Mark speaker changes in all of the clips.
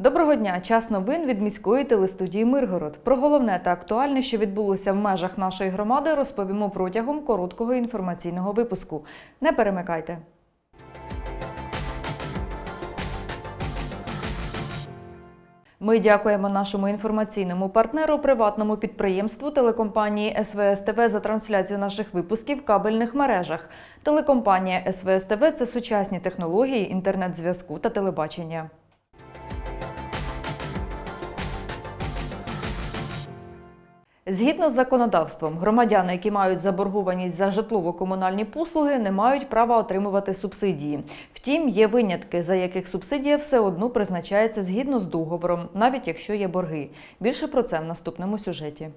Speaker 1: Доброго дня! Час новин від міської телестудії Миргород. Про головне та актуальне, що відбулося в межах нашої громади, розповімо протягом короткого інформаційного випуску. Не перемикайте. Ми дякуємо нашому інформаційному партнеру, приватному підприємству телекомпанії СВС ТВ за трансляцію наших випусків в кабельних мережах. Телекомпанія СВС ТВ – це сучасні технології інтернет-зв'язку та телебачення. Згідно з законодавством, громадяни, які мають заборгованість за житлово-комунальні послуги, не мають права отримувати субсидії. Втім, є винятки, за яких субсидія все одно призначається згідно з договором, навіть якщо є борги. Більше про це в наступному сюжеті.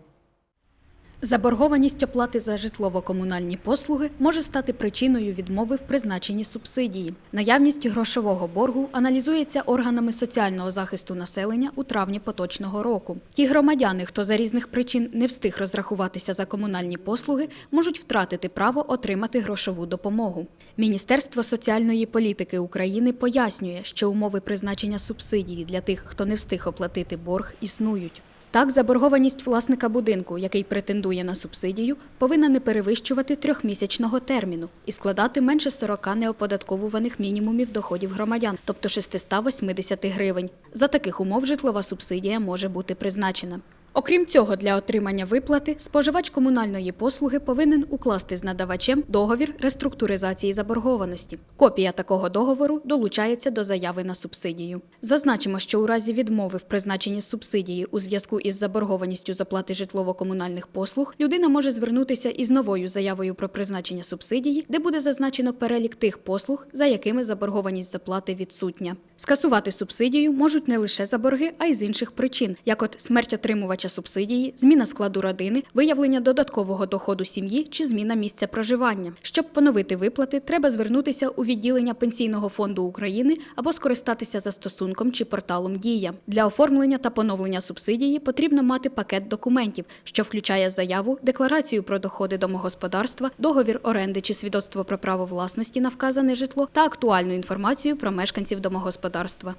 Speaker 2: Заборгованість оплати за житлово-комунальні послуги може стати причиною відмови в призначенні субсидії. Наявність грошового боргу аналізується органами соціального захисту населення у травні поточного року. Ті громадяни, хто за різних причин не встиг розрахуватися за комунальні послуги, можуть втратити право отримати грошову допомогу. Міністерство соціальної політики України пояснює, що умови призначення субсидії для тих, хто не встиг оплатити борг, існують. Так, заборгованість власника будинку, який претендує на субсидію, повинна не перевищувати трьохмісячного терміну і складати менше 40 неоподатковуваних мінімумів доходів громадян, тобто 680 гривень. За таких умов житлова субсидія може бути призначена. Окрім цього, для отримання виплати споживач комунальної послуги повинен укласти з надавачем договір реструктуризації заборгованості. Копія такого договору долучається до заяви на субсидію. Зазначимо, що у разі відмови в призначенні субсидії у зв'язку із заборгованістю з оплати житлово-комунальних послуг людина може звернутися із новою заявою про призначення субсидії, де буде зазначено перелік тих послуг, за якими заборгованість з оплати відсутня. Скасувати субсидію можуть не лише за борги, а й з інших причин, як от смерть отримувача субсидії, зміна складу родини, виявлення додаткового доходу сім'ї чи зміна місця проживання. Щоб поновити виплати, треба звернутися у відділення Пенсійного фонду України або скористатися застосунком чи порталом Дія. Для оформлення та поновлення субсидії потрібно мати пакет документів, що включає заяву, декларацію про доходи домогосподарства, договір оренди чи свідоцтво про право власності на вказане житло та актуальну інформацію про мешканців домогосподарства.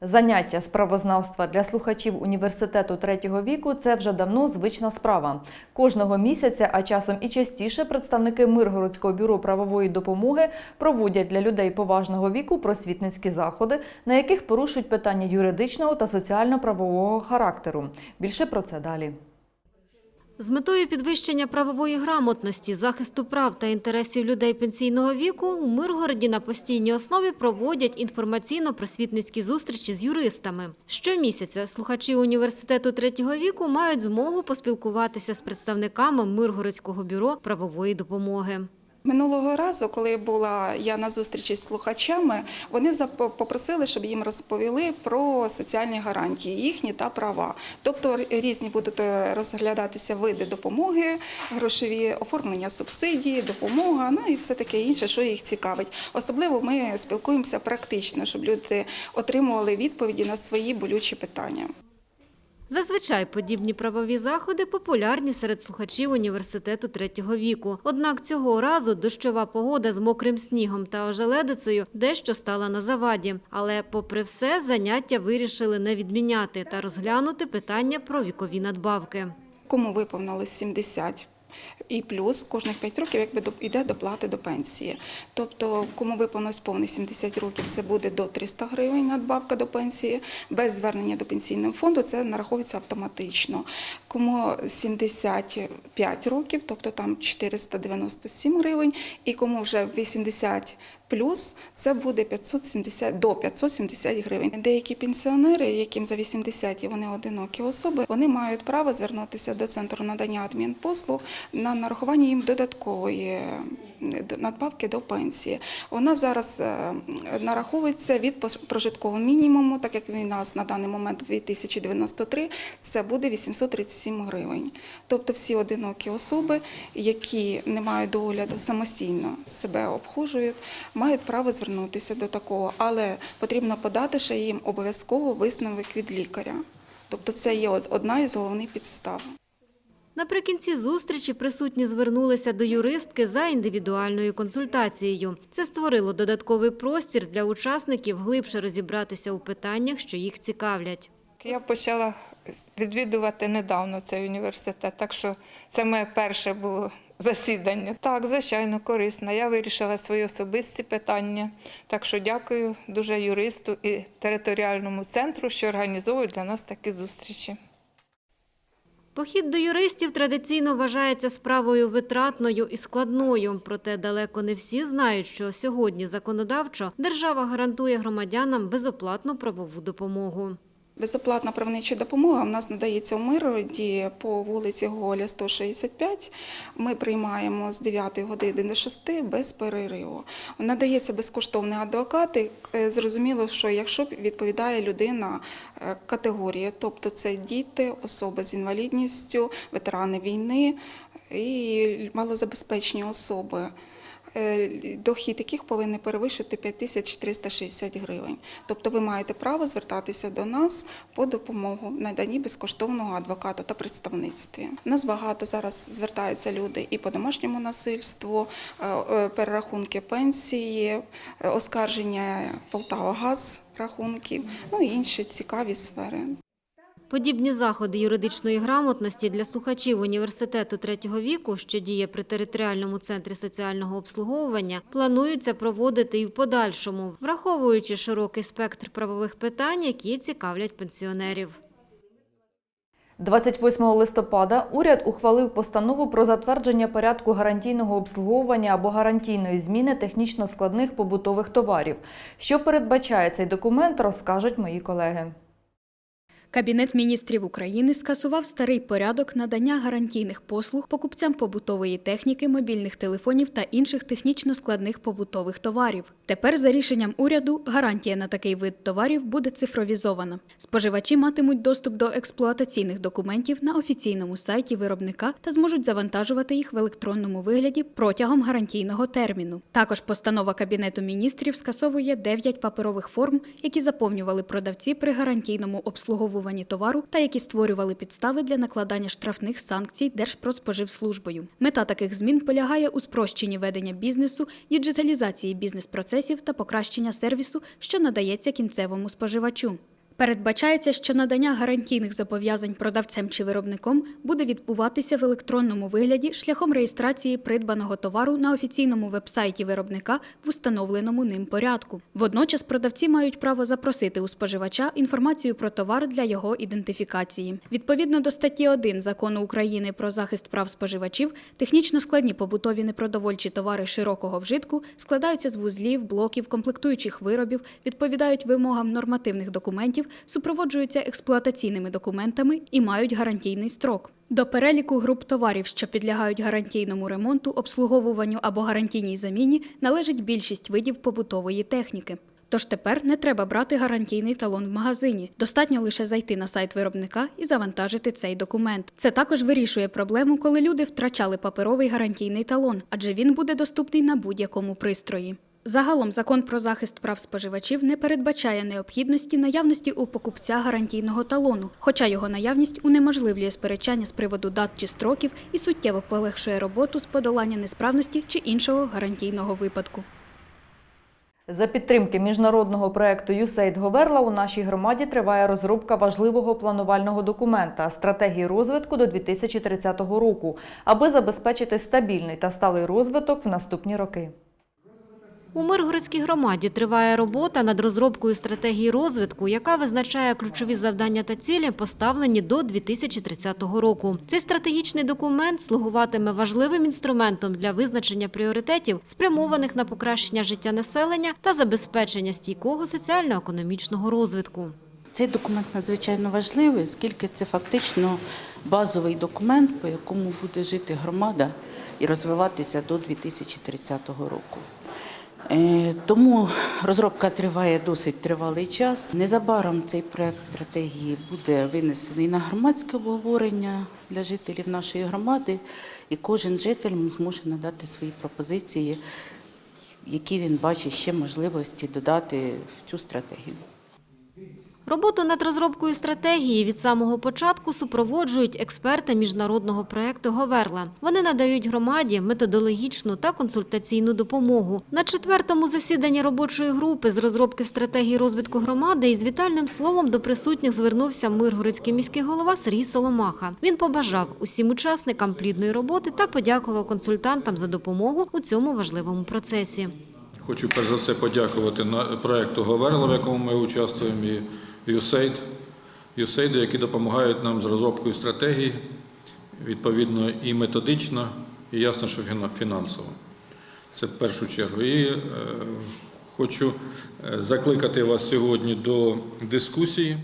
Speaker 1: Заняття з правознавства для слухачів університету третього віку це вже давно звична справа. Кожного місяця, а часом і частіше, представники Миргородського бюро правової допомоги проводять для людей поважного віку просвітницькі заходи, на яких порушують питання юридичного та соціально-правового характеру. Більше про це далі.
Speaker 3: З метою підвищення правової грамотності, захисту прав та інтересів людей пенсійного віку у Миргороді на постійній основі проводять інформаційно-просвітницькі зустрічі з юристами. Щомісяця слухачі університету третього віку мають змогу поспілкуватися з представниками Миргородського бюро правової допомоги.
Speaker 4: Минулого разу, коли була я на зустрічі з слухачами, вони попросили, щоб їм розповіли про соціальні гарантії, їхні та права. Тобто різні будуть е, розглядатися види допомоги, грошові оформлення субсидії, допомога, ну і все таке інше, що їх цікавить. Особливо ми спілкуємося практично, щоб люди отримували відповіді на свої болючі питання.
Speaker 3: Зазвичай подібні правові заходи популярні серед слухачів університету третього віку. Однак цього разу дощова погода з мокрим снігом та ожеледицею дещо стала на заваді. Але, попри все, заняття вирішили не відміняти та розглянути питання про вікові надбавки.
Speaker 4: Кому виповнилось 70 і плюс кожних 5 років якби йде доплати до пенсії. Тобто, кому виповнилось повних 70 років, це буде до 300 гривень надбавка до пенсії. Без звернення до пенсійного фонду це нараховується автоматично. Кому 75 років, тобто там 497 гривень, і кому вже 80 плюс, це буде 570, до 570 гривень. Деякі пенсіонери, яким за 80 і вони одинокі особи, вони мають право звернутися до центру надання адмінпослуг на нарахування їм додаткової надбавки до пенсії. Вона зараз е, нараховується від прожиткового мінімуму, так як він у нас на даний момент 2093, це буде 837 гривень. Тобто всі одинокі особи, які не мають догляду, самостійно себе обхожують, мають право звернутися до такого, але потрібно подати ще їм обов'язково висновок від лікаря. Тобто це є одна із головних підстав.
Speaker 3: Наприкінці зустрічі присутні звернулися до юристки за індивідуальною консультацією. Це створило додатковий простір для учасників глибше розібратися у питаннях, що їх цікавлять.
Speaker 5: Я почала відвідувати недавно цей університет, так що це моє перше було засідання. Так, звичайно, корисно. Я вирішила свої особисті питання. Так що дякую дуже юристу і територіальному центру, що організовують для нас такі зустрічі.
Speaker 3: Похід до юристів традиційно вважається справою витратною і складною. Проте далеко не всі знають, що сьогодні законодавчо держава гарантує громадянам безоплатну правову допомогу.
Speaker 4: Безоплатна правнича допомога в нас надається у Миргороді по вулиці Гоголя 165. Ми приймаємо з 9 години до 6 без перериву. Надається безкоштовний адвокат. е, Зрозуміло, що якщо відповідає людина е, категорії, тобто це діти, особи з інвалідністю, ветерани війни і малозабезпечені особи. Е, Дохід яких повинен перевищити 5360 гривень. Тобто ви маєте право звертатися до нас по допомогу наданні безкоштовного адвоката та представництві. У нас багато зараз звертаються люди і по домашньому насильству, е, е, перерахунки пенсії, оскарження Полтава-Газ рахунків, ну і інші цікаві сфери.
Speaker 3: Подібні заходи юридичної грамотності для слухачів університету третього віку, що діє при територіальному центрі соціального обслуговування, плануються проводити і в подальшому, враховуючи широкий спектр правових питань, які цікавлять пенсіонерів.
Speaker 1: 28 листопада уряд ухвалив постанову про затвердження порядку гарантійного обслуговування або гарантійної зміни технічно складних побутових товарів. Що передбачає цей документ, розкажуть мої колеги.
Speaker 2: Кабінет міністрів України скасував старий порядок надання гарантійних послуг покупцям побутової техніки, мобільних телефонів та інших технічно складних побутових товарів. Тепер, за рішенням уряду, гарантія на такий вид товарів буде цифровізована. Споживачі матимуть доступ до експлуатаційних документів на офіційному сайті виробника та зможуть завантажувати їх в електронному вигляді протягом гарантійного терміну. Також постанова Кабінету міністрів скасовує 9 паперових форм, які заповнювали продавці при гарантійному обслуговуванні товару та які створювали підстави для накладання штрафних санкцій Держпродспоживслужбою. Мета таких змін полягає у спрощенні ведення бізнесу, діджиталізації бізнес-процесів та покращення сервісу, що надається кінцевому споживачу. Передбачається, що надання гарантійних зобов'язань продавцем чи виробником буде відбуватися в електронному вигляді шляхом реєстрації придбаного товару на офіційному вебсайті виробника в установленому ним порядку. Водночас продавці мають право запросити у споживача інформацію про товар для його ідентифікації. Відповідно до статті 1 Закону України про захист прав споживачів, технічно складні побутові непродовольчі товари широкого вжитку складаються з вузлів, блоків, комплектуючих виробів, відповідають вимогам нормативних документів, супроводжуються експлуатаційними документами і мають гарантійний строк. До переліку груп товарів, що підлягають гарантійному ремонту, обслуговуванню або гарантійній заміні, належить більшість видів побутової техніки. Тож тепер не треба брати гарантійний талон в магазині. Достатньо лише зайти на сайт виробника і завантажити цей документ. Це також вирішує проблему, коли люди втрачали паперовий гарантійний талон, адже він буде доступний на будь-якому пристрої. Загалом закон про захист прав споживачів не передбачає необхідності наявності у покупця гарантійного талону, хоча його наявність унеможливлює сперечання з приводу дат чи строків і суттєво полегшує роботу з подолання несправності чи іншого гарантійного випадку.
Speaker 1: За підтримки міжнародного проекту USAID Говерла у нашій громаді триває розробка важливого планувального документа стратегії розвитку до 2030 року, аби забезпечити стабільний та сталий розвиток в наступні роки.
Speaker 3: У Миргородській громаді триває робота над розробкою стратегії розвитку, яка визначає ключові завдання та цілі, поставлені до 2030 року. Цей стратегічний документ слугуватиме важливим інструментом для визначення пріоритетів, спрямованих на покращення життя населення та забезпечення стійкого соціально-економічного розвитку.
Speaker 6: Цей документ надзвичайно важливий, оскільки це фактично базовий документ, по якому буде жити громада і розвиватися до 2030 року. Е, Тому розробка триває досить тривалий час. Незабаром цей проект стратегії буде винесений на громадське обговорення для жителів нашої громади, і кожен житель зможе надати свої пропозиції, які він бачить ще можливості додати в цю стратегію.
Speaker 3: Роботу над розробкою стратегії від самого початку супроводжують експерти міжнародного проекту Говерла. Вони надають громаді методологічну та консультаційну допомогу. На четвертому засіданні робочої групи з розробки стратегії розвитку громади із вітальним словом до присутніх звернувся Миргородський міський голова Сергій Соломаха. Він побажав усім учасникам плідної роботи та подякував консультантам за допомогу у цьому важливому процесі.
Speaker 7: Хочу перш за все подякувати на проекту Говерла, в якому ми участвуємо, USAID, USAID, які допомагають нам з розробкою стратегії, відповідно, і методично, і ясно, що фінансово. Це в першу чергу. І е, хочу е, закликати вас сьогодні до дискусії.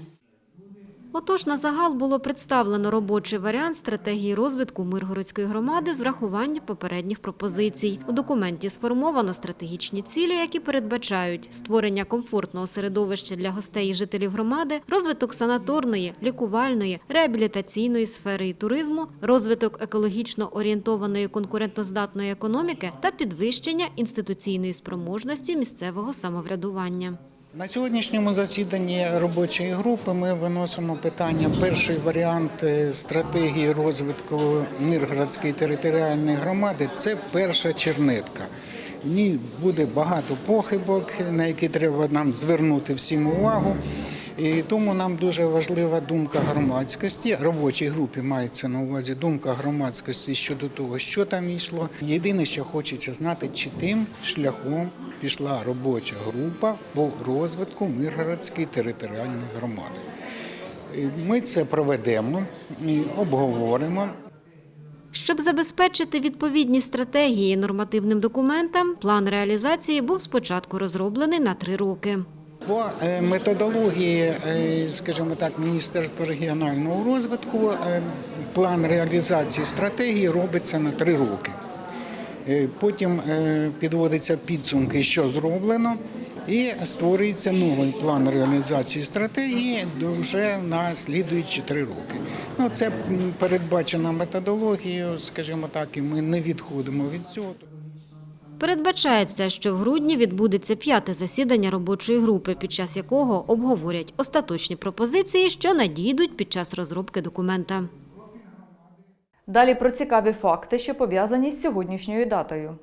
Speaker 3: Отож, на загал було представлено робочий варіант стратегії розвитку Миргородської громади з врахуванням попередніх пропозицій. У документі сформовано стратегічні цілі, які передбачають створення комфортного середовища для гостей і жителів громади, розвиток санаторної, лікувальної, реабілітаційної сфери і туризму, розвиток екологічно орієнтованої конкурентоздатної економіки та підвищення інституційної спроможності місцевого самоврядування.
Speaker 8: На сьогоднішньому засіданні робочої групи ми виносимо питання. Перший варіант е, стратегії розвитку Миргородської територіальної громади це перша чернетка. В ній буде багато похибок, на які треба нам звернути всім увагу. І тому нам дуже важлива думка громадськості. Робочій групі мається на увазі думка громадськості щодо того, що там йшло. Єдине, що хочеться знати, чи тим шляхом пішла робоча група по розвитку Миргородської територіальної громади. Ми це проведемо, і обговоримо.
Speaker 3: Щоб забезпечити відповідні стратегії нормативним документам, план реалізації був спочатку розроблений на три роки.
Speaker 8: По е, методології, е, скажімо так, Міністерства регіонального розвитку е, план реалізації стратегії робиться на три роки. Потім підводиться підсумки, що зроблено, і створюється новий план реалізації стратегії вже на слідуючі три роки. Ну, це передбачена методологією, скажімо так, і ми не відходимо від цього.
Speaker 3: Передбачається, що в грудні відбудеться п'яте засідання робочої групи, під час якого обговорять остаточні пропозиції, що надійдуть під час розробки документа.
Speaker 1: Далі про цікаві факти, що пов'язані з сьогоднішньою датою.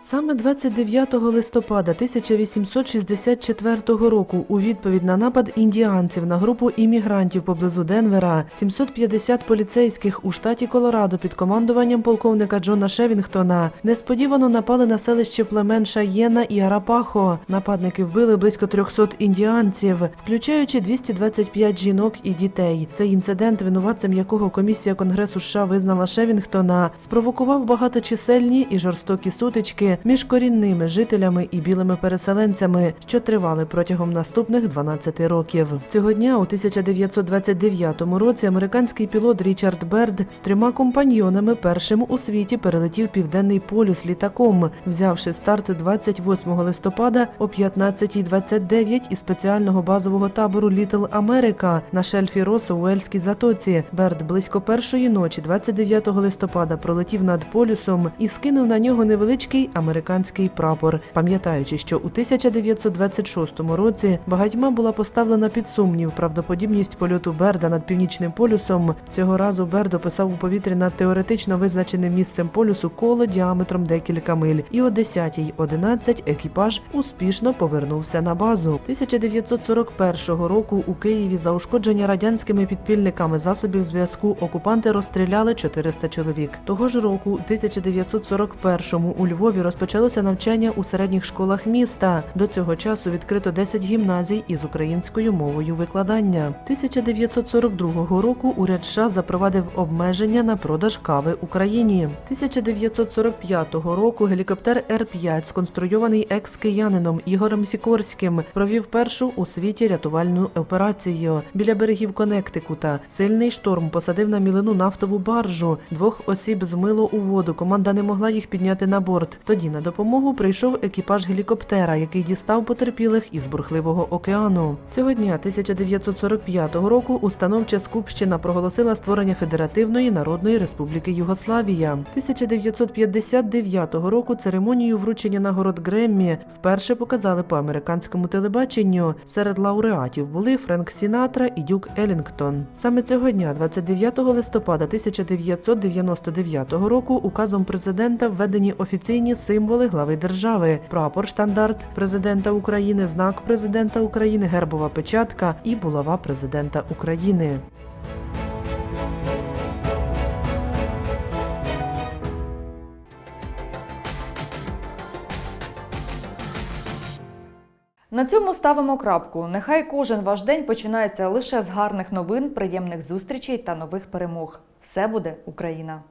Speaker 9: Саме 29 листопада 1864 року у відповідь на напад індіанців на групу іммігрантів поблизу Денвера 750 поліцейських у штаті Колорадо під командуванням полковника Джона Шевінгтона несподівано напали на селище племен Шаєна і Арапахо. Нападники вбили близько 300 індіанців, включаючи 225 жінок і дітей. Цей інцидент, винуватцем якого комісія Конгресу США визнала Шевінгтона, спровокував багаточисельні і жорстокі сутички між корінними жителями і білими переселенцями, що тривали протягом наступних 12 років. Цього дня у 1929 році американський пілот Річард Берд з трьома компаньйонами першим у світі перелетів південний полюс літаком, взявши старт 28 листопада о 15.29 із спеціального базового табору Літл Америка на шельфі Росу у Ельській затоці. Берд близько першої ночі, 29 листопада, пролетів над полюсом і скинув на нього невеличкий американський прапор, пам'ятаючи, що у 1926 році багатьма була поставлена під сумнів правдоподібність польоту Берда над північним полюсом. Цього разу Берд описав у повітрі над теоретично визначеним місцем полюсу коло діаметром декілька миль, і о 10.11 екіпаж успішно повернувся на базу. 1941 року у Києві за ушкодження радянськими підпільниками засобів зв'язку окупанти розстріляли 400 чоловік. Того ж року, у 1941-му у Львові розпочалося навчання у середніх школах міста. До цього часу відкрито 10 гімназій із українською мовою викладання. 1942 року уряд США запровадив обмеження на продаж кави Україні. 1945 року гелікоптер Р-5, сконструйований екс-киянином Ігорем Сікорським, провів першу у світі рятувальну операцію біля берегів Коннектикута. Сильний шторм посадив на мілину нафтову баржу. Двох осіб змило у воду. Команда не могла їх підняти на борт. Тоді Тоді на допомогу прийшов екіпаж гелікоптера, який дістав потерпілих із бурхливого океану. Цього дня 1945 року установча Скупщина проголосила створення Федеративної Народної Республіки Югославія. 1959 року церемонію вручення нагород Греммі вперше показали по американському телебаченню. Серед лауреатів були Френк Сінатра і Дюк Елінгтон. Саме цього дня, 29 листопада 1999 року, указом президента введені офіційні символи глави держави: прапор штандарт президента України, знак президента України, гербова печатка і булава президента України.
Speaker 1: На цьому ставимо крапку. Нехай кожен ваш день починається лише з гарних новин, приємних зустрічей та нових перемог. Все буде Україна!